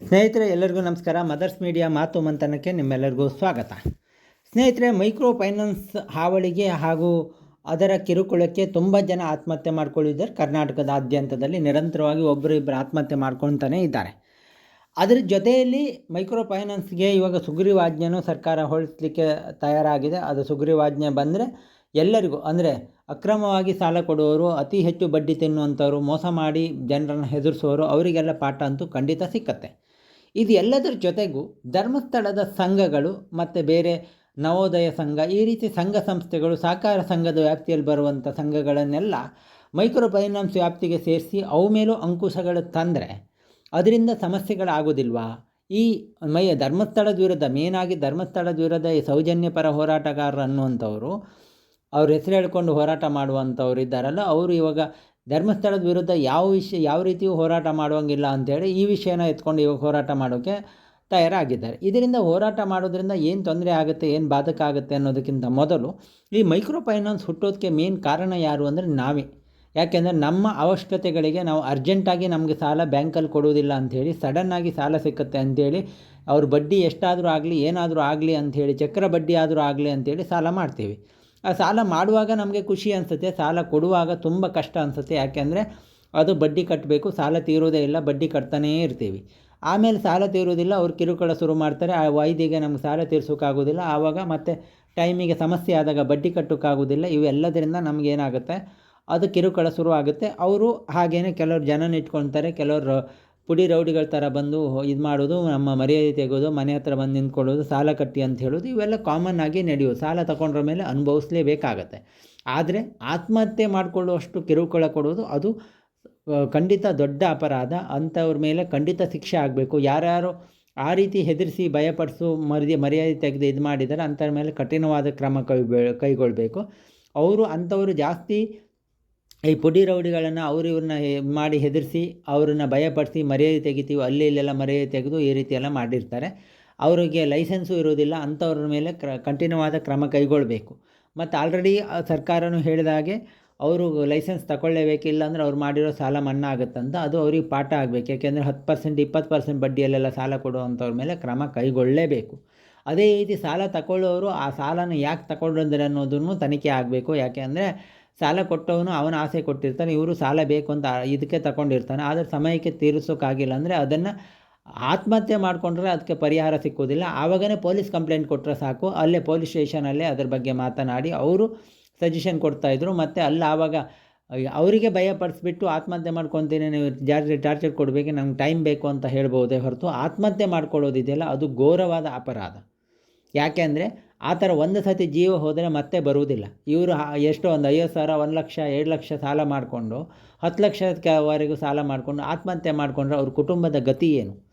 ಸ್ನೇಹಿತರೆ, ಎಲ್ಲರಿಗೂ ನಮಸ್ಕಾರ. ಮದರ್ಸ್ ಮೀಡಿಯಾ ಮಾತು ಮಂಥನಕ್ಕೆ ನಿಮ್ಮೆಲ್ಲರಿಗೂ ಸ್ವಾಗತ. ಸ್ನೇಹಿತರೆ ಮೈಕ್ರೋ ಫೈನಾನ್ಸ್ ಹಾವಳಿಗೆ ಹಾಗೂ ಅದರ ಕಿರುಕುಳಕ್ಕೆ ತುಂಬ ಜನ ಆತ್ಮಹತ್ಯೆ ಮಾಡ್ಕೊಳ್ಳಿದ್ದಾರೆ ಕರ್ನಾಟಕದಾದ್ಯಂತದಲ್ಲಿ ನಿರಂತರವಾಗಿ ಒಬ್ಬರು ಇಬ್ಬರು ಆತ್ಮಹತ್ಯೆ ಮಾಡ್ಕೊತಾನೆ ಇದ್ದಾರೆ. ಅದರ ಜೊತೆಯಲ್ಲಿ ಮೈಕ್ರೋ ಫೈನಾನ್ಸ್ಗೆ ಇವಾಗ ಸುಗ್ರೀವಾಜ್ಞೆನೂ ಸರ್ಕಾರ ಹೊರಡಿಸ್ಲಿಕ್ಕೆ ತಯಾರಾಗಿದೆ. ಅದು ಸುಗ್ರೀವಾಜ್ಞೆ ಬಂದರೆ ಎಲ್ಲರಿಗೂ, ಅಂದರೆ ಅಕ್ರಮವಾಗಿ ಸಾಲ ಕೊಡುವವರು, ಅತಿ ಹೆಚ್ಚು ಬಡ್ಡಿ ತಿನ್ನುವಂಥವ್ರು, ಮೋಸ ಮಾಡಿ ಜನರನ್ನು ಹೆದರಿಸುವವರು, ಅವರಿಗೆಲ್ಲ ಪಾಠ ಅಂತೂ ಖಂಡಿತ ಸಿಕ್ಕತ್ತೆ. ಇದು ಎಲ್ಲದರ ಜೊತೆಗೂ ಧರ್ಮಸ್ಥಳದ ಸಂಘಗಳು ಮತ್ತು ಬೇರೆ ನವೋದಯ ಸಂಘ, ಈ ರೀತಿ ಸಂಘ ಸಂಸ್ಥೆಗಳು ಸಹಕಾರ ಸಂಘದ ವ್ಯಾಪ್ತಿಯಲ್ಲಿ ಬರುವಂಥ ಸಂಘಗಳನ್ನೆಲ್ಲ ಮೈಕ್ರೋ ಫೈನಾನ್ಸ್ ವ್ಯಾಪ್ತಿಗೆ ಸೇರಿಸಿ ಅವು ಮೇಲೂ ಅಂಕುಶಗಳು ತಂದರೆ ಅದರಿಂದ ಸಮಸ್ಯೆಗಳಾಗೋದಿಲ್ವಾ ಈ ಮೈ ಧರ್ಮಸ್ಥಳದ ವಿರುದ್ಧ ಮೇನಾಗಿ ಧರ್ಮಸ್ಥಳದ ವಿರುದ್ಧ ಈ ಸೌಜನ್ಯಪರ ಹೋರಾಟಗಾರರು ಅನ್ನುವಂಥವ್ರು, ಅವ್ರ ಹೆಸರು ಹೇಳ್ಕೊಂಡು ಹೋರಾಟ ಮಾಡುವಂಥವ್ರು ಇದ್ದಾರಲ್ಲ, ಅವರು ಇವಾಗ ಧರ್ಮಸ್ಥಳದ ವಿರುದ್ಧ ಯಾವ ವಿಷಯ, ಯಾವ ರೀತಿಯೂ ಹೋರಾಟ ಮಾಡುವಂಗಿಲ್ಲ ಅಂತೇಳಿ ಈ ವಿಷಯನ ಎತ್ಕೊಂಡು ಇವಾಗ ಹೋರಾಟ ಮಾಡೋಕ್ಕೆ ತಯಾರಾಗಿದ್ದಾರೆ. ಇದರಿಂದ ಹೋರಾಟ ಮಾಡೋದ್ರಿಂದ ಏನು ತೊಂದರೆ ಆಗುತ್ತೆ, ಏನು ಬಾಧಕ ಆಗುತ್ತೆ ಅನ್ನೋದಕ್ಕಿಂತ ಮೊದಲು ಈ ಮೈಕ್ರೋ ಫೈನಾನ್ಸ್ ಹುಟ್ಟೋದಕ್ಕೆ ಮೇನ್ ಕಾರಣ ಯಾರು ಅಂದರೆ ನಾವೇ. ಯಾಕೆಂದರೆ ನಮ್ಮ ಅವಶ್ಯಕತೆಗಳಿಗೆ ನಾವು ಅರ್ಜೆಂಟಾಗಿ ನಮಗೆ ಸಾಲ ಬ್ಯಾಂಕಲ್ಲಿ ಕೊಡುವುದಿಲ್ಲ ಅಂಥೇಳಿ ಸಡನ್ನಾಗಿ ಸಾಲ ಸಿಕ್ಕುತ್ತೆ ಅಂಥೇಳಿ, ಅವ್ರ ಬಡ್ಡಿ ಎಷ್ಟಾದರೂ ಆಗಲಿ, ಏನಾದರೂ ಆಗಲಿ ಅಂಥೇಳಿ, ಚಕ್ರ ಬಡ್ಡಿ ಆದರೂ ಆಗಲಿ ಅಂಥೇಳಿ ಸಾಲ ಮಾಡ್ತೀವಿ. ಆ ಸಾಲ ಮಾಡುವಾಗ ನಮಗೆ ಖುಷಿ ಅನಿಸುತ್ತೆ, ಸಾಲ ಕೊಡುವಾಗ ತುಂಬ ಕಷ್ಟ ಅನಿಸುತ್ತೆ. ಯಾಕೆಂದರೆ ಅದು ಬಡ್ಡಿ ಕಟ್ಟಬೇಕು ಸಾಲ ತೀರೋದೇ ಇಲ್ಲ, ಬಡ್ಡಿ ಕಟ್ತಾನೇ ಇರ್ತೀವಿ. ಆಮೇಲೆ ಸಾಲ ತೀರೋದಿಲ್ಲ, ಅವ್ರು ಕಿರುಕುಳ ಶುರು ಮಾಡ್ತಾರೆ, ಆ ವೈದಿಗೆ ನಮ್ಗೆ ಸಾಲ ತೀರಿಸೋಕ್ಕಾಗೋದಿಲ್ಲ ಆವಾಗ ಮತ್ತೆ ಟೈಮಿಗೆ ಸಮಸ್ಯೆ ಆದಾಗ ಬಡ್ಡಿ ಕಟ್ಟೋಕ್ಕಾಗೋದಿಲ್ಲ ಇವೆಲ್ಲದರಿಂದ ನಮಗೇನಾಗುತ್ತೆ ಅದು ಕಿರುಕುಳ ಶುರು ಆಗುತ್ತೆ ಅವರು ಹಾಗೇನೆ ಕೆಲವರು ಜನನ ಇಟ್ಕೊಳ್ತಾರೆ, ಕೆಲವರು ಪುಡಿ ರೌಡಿಗಳ ಥರ ಬಂದು ಇದು ಮಾಡೋದು, ನಮ್ಮ ಮರ್ಯಾದೆ ತೆಗೋದು, ಮನೆ ಹತ್ರ ಬಂದು ನಿಂತ್ಕೊಳ್ಳೋದು, ಸಾಲ ಕಟ್ಟಿ ಅಂತ ಹೇಳೋದು, ಇವೆಲ್ಲ ಕಾಮನ್ ಆಗಿ ನಡೆಯೋದು. ಸಾಲ ತಗೊಂಡ್ರ ಮೇಲೆ ಅನುಭವಿಸ್ಲೇಬೇಕಾಗತ್ತೆ. ಆದರೆ ಆತ್ಮಹತ್ಯೆ ಮಾಡಿಕೊಳ್ಳುವಷ್ಟು ಕಿರುಕುಳ ಕೊಡೋದು, ಅದು ಖಂಡಿತ ದೊಡ್ಡ ಅಪರಾಧ. ಅಂಥವ್ರ ಮೇಲೆ ಖಂಡಿತ ಶಿಕ್ಷೆ ಆಗಬೇಕು. ಯಾರ್ಯಾರು ಆ ರೀತಿ ಹೆದರಿಸಿ ಭಯಪಡಿಸು ಮರ್ಯಾದೆ ಮರ್ಯಾದೆ ತೆಗೆದು ಇದು ಮಾಡಿದರೆ ಅಂಥವ್ರ ಮೇಲೆ ಕಠಿಣವಾದ ಕ್ರಮ ಕೈ ಕೈಗೊಳ್ಳಬೇಕು ಅವರು ಅಂಥವರು ಜಾಸ್ತಿ ಈ ಪುಡಿ ರೌಡಿಗಳನ್ನು ಅವ್ರು ಇವ್ರನ್ನ ಮಾಡಿ ಹೆದರಿಸಿ, ಅವ್ರನ್ನ ಭಯಪಡಿಸಿ, ಮರ್ಯಾದೆ ತೆಗಿತೀವಿ, ಅಲ್ಲಿ ಇಲ್ಲೆಲ್ಲ ಮರ್ಯಾದೆ ತೆಗೆದು ಈ ರೀತಿ ಎಲ್ಲ ಮಾಡಿರ್ತಾರೆ. ಅವರಿಗೆ ಲೈಸೆನ್ಸು ಇರೋದಿಲ್ಲ ಅಂಥವ್ರ ಮೇಲೆ ಕ್ರ, ಕಠಿಣವಾದ ಕ್ರಮ ಕೈಗೊಳ್ಳಬೇಕು ಮತ್ತು ಆಲ್ರೆಡಿ ಸರ್ಕಾರನೂ ಹೇಳಿದ ಹಾಗೆ, ಅವರು ಲೈಸೆನ್ಸ್ ತಗೊಳ್ಳೇಬೇಕಿಲ್ಲ ಅಂದರೆ ಅವ್ರು ಮಾಡಿರೋ ಸಾಲ ಮನ್ನಾ ಆಗುತ್ತಂತ ಅದು ಅವ್ರಿಗೆ ಪಾಠ ಆಗಬೇಕು. ಯಾಕೆಂದರೆ ಹತ್ತು ಪರ್ಸೆಂಟ್, ಇಪ್ಪತ್ತು ಪರ್ಸೆಂಟ್ ಬಡ್ಡಿಯಲ್ಲೆಲ್ಲ ಸಾಲ ಕೊಡುವಂಥವ್ರ ಮೇಲೆ ಕ್ರಮ ಕೈಗೊಳ್ಳಲೇಬೇಕು ಅದೇ ರೀತಿ ಸಾಲ ತಗೊಳ್ಳೋರು ಆ ಸಾಲನ ಯಾಕೆ ತಗೊಂಡ್ರಂದ್ರೆ ಅನ್ನೋದನ್ನು ತನಿಖೆ ಆಗಬೇಕು. ಯಾಕೆ ಅಂದರೆ ಸಾಲ ಕೊಟ್ಟವನು ಅವನ ಆಸೆ ಕೊಟ್ಟಿರ್ತಾನೆ, ಇವರು ಸಾಲ ಬೇಕು ಅಂತ ಇದಕ್ಕೆ ತಗೊಂಡಿರ್ತಾನೆ. ಆದರೆ ಸಮಯಕ್ಕೆ ತೀರಿಸೋಕ್ಕಾಗಿಲ್ಲ ಅಂದರೆ ಅದನ್ನು ಆತ್ಮಹತ್ಯೆ ಮಾಡಿಕೊಂಡ್ರೆ ಅದಕ್ಕೆ ಪರಿಹಾರ ಸಿಕ್ಕೋದಿಲ್ಲ. ಆವಾಗನೇ ಪೊಲೀಸ್ ಕಂಪ್ಲೇಂಟ್ ಕೊಟ್ಟರೆ ಸಾಕು. ಅಲ್ಲೇ ಪೊಲೀಸ್ ಸ್ಟೇಷನಲ್ಲೇ ಅದ್ರ ಬಗ್ಗೆ ಮಾತನಾಡಿ ಅವರು ಸಜೆಷನ್ ಕೊಡ್ತಾಯಿದ್ರು ಮತ್ತು ಅಲ್ಲಿ ಆವಾಗ ಅವರಿಗೆ ಭಯಪಡಿಸ್ಬಿಟ್ಟು ಆತ್ಮಹತ್ಯೆ ಮಾಡ್ಕೊತೀನಿ, ನೀವು ಜಾಸ್ತಿ ಟಾರ್ಚರ್ ಕೊಡಬೇಕು ನಮ್ಗೆ ಟೈಮ್ ಬೇಕು ಅಂತ ಹೇಳ್ಬೋದೇ ಹೊರತು ಆತ್ಮಹತ್ಯೆ ಮಾಡ್ಕೊಳ್ಳೋದಿದೆಯಲ್ಲ, ಅದು ಘೋರವಾದ ಅಪರಾಧ. ಯಾಕೆಂದರೆ ಆ ಥರ ಒಂದು ಸತಿ ಜೀವ ಹೋದರೆ ಮತ್ತೆ ಬರುವುದಿಲ್ಲ. ಇವರು ಎಷ್ಟೋ ಒಂದು ಐವತ್ತು ಸಾವಿರ, ಒಂದು ಲಕ್ಷ, ಎರಡು ಲಕ್ಷ ಸಾಲ ಮಾಡಿಕೊಂಡು, ಹತ್ತು ಲಕ್ಷವರೆಗೂ ಸಾಲ ಮಾಡಿಕೊಂಡು, ಆತ್ಮಹತ್ಯೆ ಮಾಡಿಕೊಂಡ್ರೆ ಅವ್ರ ಕುಟುಂಬದ ಗತಿ ಏನು?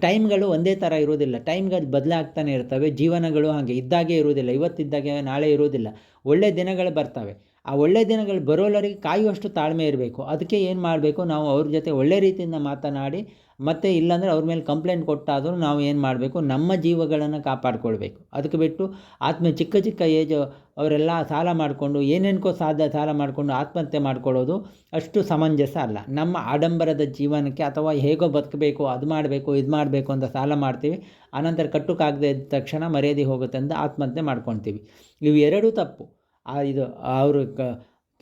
ಟೈಮ್ಗಳು ಒಂದೇ ಥರ ಇರೋದಿಲ್ಲ ಟೈಮ್ಗಳು ಬದಲಾಗ್ತಾನೆ ಇರ್ತವೆ, ಜೀವನಗಳು ಹಾಗೆ ಇದ್ದಾಗೆ ಇರುವುದಿಲ್ಲ. ಇವತ್ತಿದ್ದಾಗೆ ನಾಳೆ ಇರುವುದಿಲ್ಲ. ಒಳ್ಳೆ ದಿನಗಳು ಬರ್ತವೆ. ಆ ಒಳ್ಳೆ ದಿನಗಳು ಬರೋಲ್ಲರಿಗೆ ಕಾಯುವಷ್ಟು ತಾಳ್ಮೆ ಇರಬೇಕು. ಅದಕ್ಕೆ ಏನು ಮಾಡಬೇಕು? ನಾವು ಅವ್ರ ಜೊತೆ ಒಳ್ಳೆ ರೀತಿಯಿಂದ ಮಾತನಾಡಿ, ಮತ್ತು ಇಲ್ಲಾಂದರೆ ಅವ್ರ ಮೇಲೆ ಕಂಪ್ಲೇಂಟ್ ಕೊಟ್ಟಾದರೂ ನಾವು ಏನು ಮಾಡಬೇಕು? ನಮ್ಮ ಜೀವಗಳನ್ನು ಕಾಪಾಡಿಕೊಳ್ಬೇಕು. ಅದಕ್ಕೆ ಬಿಟ್ಟು ಆತ್ಮ, ಚಿಕ್ಕ ಚಿಕ್ಕ ಏಜ್ ಅವರೆಲ್ಲ ಸಾಲ ಮಾಡಿಕೊಂಡು, ಏನೇನಕ್ಕೋ ಸಾಧ್ಯ ಸಾಲ ಮಾಡಿಕೊಂಡು ಆತ್ಮಹತ್ಯೆ ಮಾಡ್ಕೊಳ್ಳೋದು ಅಷ್ಟು ಸಮಂಜಸ ಅಲ್ಲ. ನಮ್ಮ ಆಡಂಬರದ ಜೀವನಕ್ಕೆ ಅಥವಾ ಹೇಗೋ ಬದುಕಬೇಕು, ಅದು ಮಾಡಬೇಕು, ಇದು ಮಾಡಬೇಕು ಅಂತ ಸಾಲ ಮಾಡ್ತೀವಿ. ಆನಂತರ ಕಟ್ಟುಕಾಗದೇ ಇದ್ದ ತಕ್ಷಣ ಮರ್ಯಾದೆ ಹೋಗುತ್ತೆ ಅಂತ ಆತ್ಮಹತ್ಯೆ ಮಾಡ್ಕೊತೀವಿ ಇವು ಎರಡೂ ತಪ್ಪು. ಆ ಇದು, ಅವರು ಕ,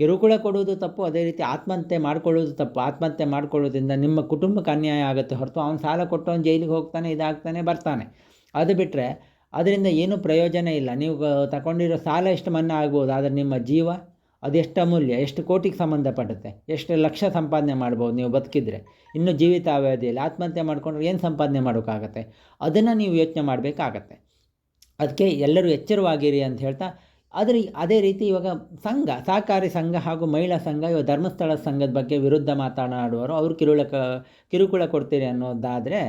ಕಿರುಕುಳ ಕೊಡುವುದು ತಪ್ಪು, ಅದೇ ರೀತಿ ಆತ್ಮಹತ್ಯೆ ಮಾಡ್ಕೊಳ್ಳೋದು ತಪ್ಪು. ಆತ್ಮಹತ್ಯೆ ಮಾಡಿಕೊಳ್ಳೋದ್ರಿಂದ ನಿಮ್ಮ ಕುಟುಂಬಕ್ಕೆ ಅನ್ಯಾಯ ಆಗುತ್ತೆ ಹೊರತು ಅವ್ನು ಸಾಲ ಕೊಟ್ಟವನು ಜೈಲಿಗೆ ಹೋಗ್ತಾನೆ, ಇದಾಗ್ತಾನೆ, ಬರ್ತಾನೆ. ಅದು ಬಿಟ್ಟರೆ ಅದರಿಂದ ಏನೂ ಪ್ರಯೋಜನ ಇಲ್ಲ. ನೀವು ತಗೊಂಡಿರೋ ಸಾಲ ಎಷ್ಟು ಮನ್ನಾ ಆಗ್ಬೋದು? ಆದರೆ ನಿಮ್ಮ ಜೀವ ಅದೆಷ್ಟು ಅಮೂಲ್ಯ, ಎಷ್ಟು ಕೋಟಿಗೆ ಸಂಬಂಧಪಡುತ್ತೆ? ಎಷ್ಟು ಲಕ್ಷ ಸಂಪಾದನೆ ಮಾಡ್ಬೋದು ನೀವು ಬದುಕಿದ್ರೆ? ಇನ್ನು ಜೀವಿತಾವಧಿಯಲ್ಲಿ ಆತ್ಮಹತ್ಯೆ ಮಾಡಿಕೊಂಡ್ರೆ ಏನು ಸಂಪಾದನೆ ಮಾಡೋಕ್ಕಾಗತ್ತೆ? ಅದನ್ನು ನೀವು ಯೋಚನೆ ಮಾಡಬೇಕಾಗತ್ತೆ. ಅದಕ್ಕೆ ಎಲ್ಲರೂ ಎಚ್ಚರವಾಗಿರಿ ಅಂತ ಹೇಳ್ತಾ ಆದರೆ ಅದೇ ರೀತಿ ಇವಾಗ ಸಂಘ, ಸಹಕಾರಿ ಸಂಘ ಹಾಗೂ ಮಹಿಳಾ ಸಂಘ, ಇವಾಗ ಧರ್ಮಸ್ಥಳ ಸಂಘದ ಬಗ್ಗೆ ವಿರುದ್ಧ ಮಾತನಾಡುವವರು, ಅವರು ಕಿರುಳ ಕಿರುಕುಳ ಕೊಡ್ತೀರಿ ಅನ್ನೋದಾದರೆ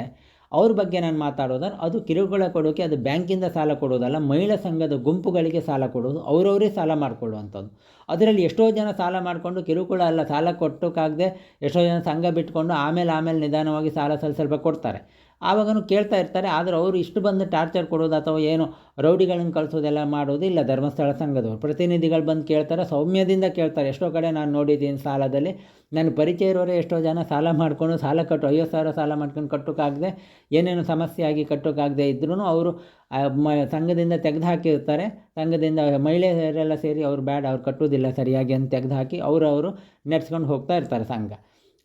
ಅವ್ರ ಬಗ್ಗೆ ನಾನು ಮಾತಾಡೋದಾದ್ರೆ ಅದು ಕಿರುಕುಳ ಕೊಡೋಕ್ಕೆ ಅದು ಬ್ಯಾಂಕಿಂದ ಸಾಲ ಕೊಡೋದಲ್ಲ, ಮಹಿಳಾ ಸಂಘದ ಗುಂಪುಗಳಿಗೆ ಸಾಲ ಕೊಡೋದು, ಅವರವರೇ ಸಾಲ ಮಾಡಿಕೊಳ್ಳುವಂಥದ್ದು. ಅದರಲ್ಲಿ ಎಷ್ಟೋ ಜನ ಸಾಲ ಮಾಡಿಕೊಂಡು ಕಿರುಕುಳ ಅಲ್ಲ, ಸಾಲ ಕೊಟ್ಟೋಕ್ಕಾಗದೆ ಎಷ್ಟೋ ಜನ ಸಂಘ ಬಿಟ್ಕೊಂಡು ಆಮೇಲೆ ಆಮೇಲೆ ನಿಧಾನವಾಗಿ ಸಾಲ ಸ್ವಲ್ಪ ಸ್ವಲ್ಪ ಕೊಡ್ತಾರೆ. ಆವಾಗನು ಕೇಳ್ತಾ ಇರ್ತಾರೆ, ಆದರೆ ಅವರು ಇಷ್ಟು ಬಂದು ಟಾರ್ಚರ್ ಕೊಡೋದು ಅಥವಾ ಏನು ರೌಡಿಗಳನ್ನು ಕಳಿಸೋದೆಲ್ಲ ಮಾಡೋದು ಇಲ್ಲ, ಧರ್ಮಸ್ಥಳ ಸಂಘದವರು. ಪ್ರತಿನಿಧಿಗಳು ಬಂದು ಕೇಳ್ತಾರೆ, ಸೌಮ್ಯದಿಂದ ಕೇಳ್ತಾರೆ. ಎಷ್ಟೋ ಕಡೆ ನಾನು ನೋಡಿದ್ದೀನಿ ಸಾಲದಲ್ಲಿ, ನನ್ನ ಪರಿಚಯ ಇರೋರೇ ಎಷ್ಟೋ ಜನ ಸಾಲ ಮಾಡಿಕೊಂಡು ಸಾಲ ಕಟ್ಟು, ಐವತ್ತು ಸಾವಿರ ಸಾಲ ಮಾಡ್ಕೊಂಡು ಕಟ್ಟೋಕ್ಕಾಗದೆ ಏನೇನು ಸಮಸ್ಯೆ ಆಗಿ ಕಟ್ಟೋಕ್ಕಾಗದೆ ಇದ್ರೂ ಅವರು ಮ, ಸಂಘದಿಂದ ತೆಗೆದು ಹಾಕಿರ್ತಾರೆ. ಸಂಘದಿಂದ ಮಹಿಳೆಯರೆಲ್ಲ ಸೇರಿ ಅವ್ರು ಬೇಡ ಅವ್ರು ಕಟ್ಟೋದಿಲ್ಲ ಸರಿಯಾಗಿ ಅಂತ ತೆಗೆದು ಹಾಕಿ, ಅವರು ಅವರು ನಡೆಸ್ಕೊಂಡು ಹೋಗ್ತಾ ಇರ್ತಾರೆ ಸಂಘ.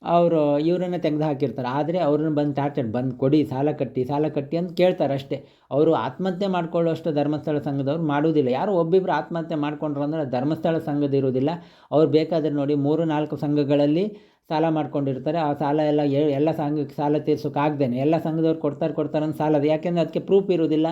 ಅವರು ಇವರನ್ನ ತೆಗೆದು ಹಾಕಿರ್ತಾರೆ. ಆದರೆ ಅವ್ರನ್ನ ಬಂದು ಟಾರ್ಚರ್ ಬಂದು ಕೊಡಿ, ಸಾಲ ಕಟ್ಟಿ ಸಾಲ ಕಟ್ಟಿ ಅಂತ ಕೇಳ್ತಾರೆ ಅಷ್ಟೇ. ಅವರು ಆತ್ಮಹತ್ಯೆ ಮಾಡ್ಕೊಳ್ಳೋಷ್ಟು ಧರ್ಮಸ್ಥಳ ಸಂಘದವ್ರು ಮಾಡೋದಿಲ್ಲ. ಯಾರು ಒಬ್ಬಿಬ್ಬರು ಆತ್ಮಹತ್ಯೆ ಮಾಡ್ಕೊಂಡ್ರು ಅಂದರೆ ಧರ್ಮಸ್ಥಳ ಸಂಘದ ಇರೋದಿಲ್ಲ ಅವ್ರು ಬೇಕಾದರೆ ನೋಡಿ ಮೂರು, ನಾಲ್ಕು ಸಂಘಗಳಲ್ಲಿ ಸಾಲ ಮಾಡ್ಕೊಂಡಿರ್ತಾರೆ. ಆ ಸಾಲ ಎಲ್ಲ ಎಲ್ಲ ಸಂಘಕ್ಕೆ ಸಾಲ ತೀರ್ಸೋಕ್ಕಾಗ್ದೇನೆ ಎಲ್ಲ ಸಂಘದವ್ರು ಕೊಡ್ತಾರೆ ಕೊಡ್ತಾರೆ ಅಂತ ಸಾಲ ಯಾಕೆಂದರೆ ಅದಕ್ಕೆ ಪ್ರೂಫ್ ಇರೋದಿಲ್ಲ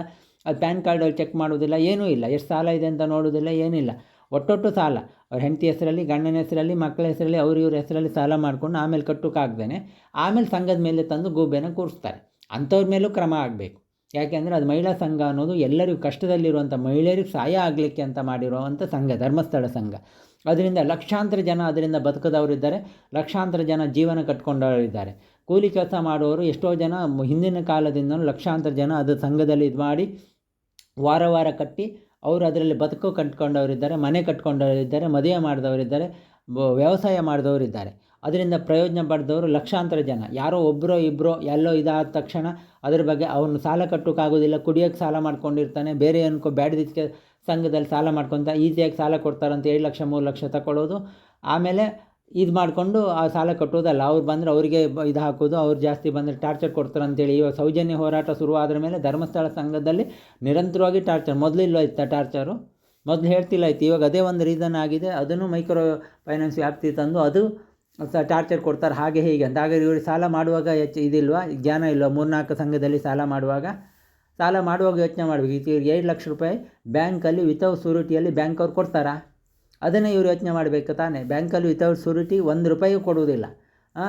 ಅದು ಪ್ಯಾನ್ ಕಾರ್ಡಲ್ಲಿ ಚೆಕ್ ಮಾಡೋದಿಲ್ಲ ಏನೂ ಇಲ್ಲ. ಎಷ್ಟು ಸಾಲ ಇದೆ ಅಂತ ನೋಡೋದಿಲ್ಲ ಏನಿಲ್ಲ ಒಟ್ಟೊಟ್ಟು ಸಾಲ. ಅವ್ರ ಹೆಂಡತಿ ಹೆಸರಲ್ಲಿ, ಗಂಡನ ಹೆಸರಲ್ಲಿ, ಮಕ್ಕಳ ಹೆಸರಲ್ಲಿ, ಅವ್ರ ಇವ್ರ ಹೆಸರಲ್ಲಿ ಸಾಲ ಮಾಡ್ಕೊಂಡು ಆಮೇಲೆ ಕಟ್ಟೋಕ್ಕಾಗ್ದೇನೆ ಆಮೇಲೆ ಸಂಘದ ಮೇಲೆ ತಂದು ಗೂಬೆನ ಕೂರಿಸ್ತಾರೆ. ಅಂಥವ್ರ ಮೇಲೂ ಕ್ರಮ ಆಗಬೇಕು. ಯಾಕೆಂದರೆ ಅದು ಮಹಿಳಾ ಸಂಘ ಅನ್ನೋದು ಎಲ್ಲರಿಗೂ ಕಷ್ಟದಲ್ಲಿರುವಂಥ ಮಹಿಳೆಯರಿಗೆ ಸಹಾಯ ಆಗಲಿಕ್ಕೆ ಅಂತ ಮಾಡಿರುವಂಥ ಸಂಘ, ಧರ್ಮಸ್ಥಳ ಸಂಘ. ಅದರಿಂದ ಲಕ್ಷಾಂತರ ಜನ ಅದರಿಂದ ಬದುಕದವರಿದ್ದಾರೆ ಲಕ್ಷಾಂತರ ಜನ ಜೀವನ ಕಟ್ಕೊಂಡವರಿದ್ದಾರೆ ಕೂಲಿ ಕೆಲಸ ಮಾಡುವವರು ಎಷ್ಟೋ ಜನ ಹಿಂದಿನ ಕಾಲದಿಂದಲೂ ಲಕ್ಷಾಂತರ ಜನ ಅದು ಸಂಘದಲ್ಲಿ ಇದು ಮಾಡಿ ವಾರ ವಾರ ಕಟ್ಟಿ ಅವರು ಅದರಲ್ಲಿ ಬದುಕು ಕಟ್ಕೊಂಡವರಿದ್ದಾರೆ, ಮನೆ ಕಟ್ಕೊಂಡವರಿದ್ದಾರೆ, ಮದುವೆ ಮಾಡಿದವರಿದ್ದಾರೆ ವ್ಯವಸಾಯ ಮಾಡಿದವರಿದ್ದಾರೆ. ಅದರಿಂದ ಪ್ರಯೋಜನ ಪಡೆದವರು ಲಕ್ಷಾಂತರ ಜನ. ಯಾರೋ ಒಬ್ಬರೋ ಇಬ್ಬರೋ ಎಲ್ಲೋ ಇದಾದ ತಕ್ಷಣ ಅದ್ರ ಬಗ್ಗೆ ಅವನು ಸಾಲ ಕಟ್ಟೋಕ್ಕಾಗೋದಿಲ್ಲ ಕುಡಿಯೋಕ್ಕೆ ಸಾಲ ಮಾಡ್ಕೊಂಡಿರ್ತಾನೆ, ಬೇರೆ ಅನ್ಕೋ ಬ್ಯಾಡದಿದ್ದಕ್ಕೆ ಸಂಘದಲ್ಲಿ ಸಾಲ ಮಾಡ್ಕೊತ ಈಸಿಯಾಗಿ ಸಾಲ ಕೊಡ್ತಾರಂತ ಏಳು ಲಕ್ಷ, ಮೂರು ಲಕ್ಷ ತಗೊಳ್ಳೋದು ಆಮೇಲೆ ಇದು ಮಾಡಿಕೊಂಡು ಆ ಸಾಲ ಕಟ್ಟೋದಲ್ಲ. ಅವ್ರು ಬಂದರೆ ಅವರಿಗೆ ಇದು ಹಾಕೋದು, ಅವ್ರು ಜಾಸ್ತಿ ಬಂದರೆ ಟಾರ್ಚರ್ ಕೊಡ್ತಾರೆ ಅಂತೇಳಿ. ಇವಾಗ ಸೌಜನ್ಯ ಹೋರಾಟ ಶುರುವಾದ್ರ ಮೇಲೆ ಧರ್ಮಸ್ಥಳ ಸಂಘದಲ್ಲಿ ನಿರಂತರವಾಗಿ ಟಾರ್ಚರ್ ಮೊದಲಿಲ್ಲ ಇತ್ತ ಟಾರ್ಚರು? ಮೊದಲು ಹೇಳ್ತಿಲ್ಲ ಇತ್ತು ಇವಾಗ ಅದೇ ಒಂದು ರೀಸನ್ ಆಗಿದೆ. ಅದನ್ನು ಮೈಕ್ರೋ ಫೈನಾನ್ಸ್ ವ್ಯಾಪ್ತಿ ತಂದು ಅದು ಟಾರ್ಚರ್ ಕೊಡ್ತಾರೆ. ಹಾಗೆ ಹೀಗೆ ಅಂತ. ಹಾಗಾದ್ರೆ ಇವರು ಸಾಲ ಮಾಡುವಾಗ ಹೆಚ್ಚು ಇದಿಲ್ವಾ? ಜ್ಞಾನ ಇಲ್ವಾ? ಮೂರ್ನಾಲ್ಕು ಸಂಘದಲ್ಲಿ ಸಾಲ ಮಾಡುವಾಗ? ಸಾಲ ಮಾಡುವಾಗ ಯೋಚನೆ ಮಾಡಬೇಕು. ಈಗ ಏಳು ಲಕ್ಷ ರೂಪಾಯಿ ಬ್ಯಾಂಕಲ್ಲಿ ವಿತೌಟ್ ಸೂರಿಟಿಯಲ್ಲಿ ಬ್ಯಾಂಕ್ ಅವ್ರು ಕೊಡ್ತಾರಾ? ಅದನ್ನೇ ಇವರು ಯೋಚನೆ ಮಾಡಬೇಕು ತಾನೇ. ಬ್ಯಾಂಕಲ್ಲಿ ವಿತೌಟ್ ಸೂರಿಟಿ ಒಂದು ರೂಪಾಯಿ ಕೊಡುವುದಿಲ್ಲ.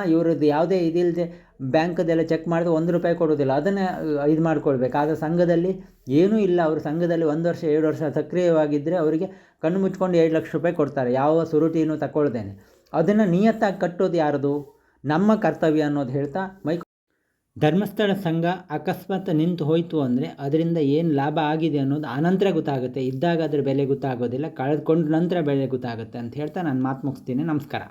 ಇವ್ರದ್ದು ಯಾವುದೇ ಇದಿಲ್ಲದೆ ಬ್ಯಾಂಕದೆಲ್ಲ ಚೆಕ್ ಮಾಡಿದ್ರೆ ಒಂದು ರೂಪಾಯಿ ಕೊಡೋದಿಲ್ಲ ಅದನ್ನೇ ಇದು ಮಾಡ್ಕೊಳ್ಬೇಕು. ಆದರೆ ಸಂಘದಲ್ಲಿ ಏನೂ ಇಲ್ಲ. ಅವರು ಸಂಘದಲ್ಲಿ ಒಂದು ವರ್ಷ, ಎರಡು ವರ್ಷ ಸಕ್ರಿಯವಾಗಿದ್ದರೆ ಅವರಿಗೆ ಕಣ್ಣು ಮುಚ್ಕೊಂಡು ಎರಡು ಲಕ್ಷ ರೂಪಾಯಿ ಕೊಡ್ತಾರೆ. ಯಾವ ಸುರುಟಿನೂ ತಗೊಳ್ದೇನೆ. ಅದನ್ನು ನಿಯತ್ತಾಗಿ ಕಟ್ಟೋದು ಯಾರದು? ನಮ್ಮ ಕರ್ತವ್ಯ ಅನ್ನೋದು ಹೇಳ್ತಾ ಮೈ ಧರ್ಮಸ್ಥಳ ಸಂಘ ಅಕಸ್ಮಾತ್ ನಿಂತು ಹೋಯಿತು ಅಂದರೆ ಅದರಿಂದ ಏನು ಲಾಭ ಆಗಿದೆ ಅನ್ನೋದು ಆನಂತರ ಗೊತ್ತಾಗುತ್ತೆ. ಇದ್ದಾಗ ಅದರ ಬೆಲೆ ಗೊತ್ತಾಗೋದಿಲ್ಲ, ಕಳೆದುಕೊಂಡ ನಂತರ ಬೆಲೆ ಗೊತ್ತಾಗುತ್ತೆ ಅಂತ ಹೇಳ್ತಾ ನಾನು ಮಾತು ಮುಗಿಸ್ತೀನಿ. ನಮಸ್ಕಾರ.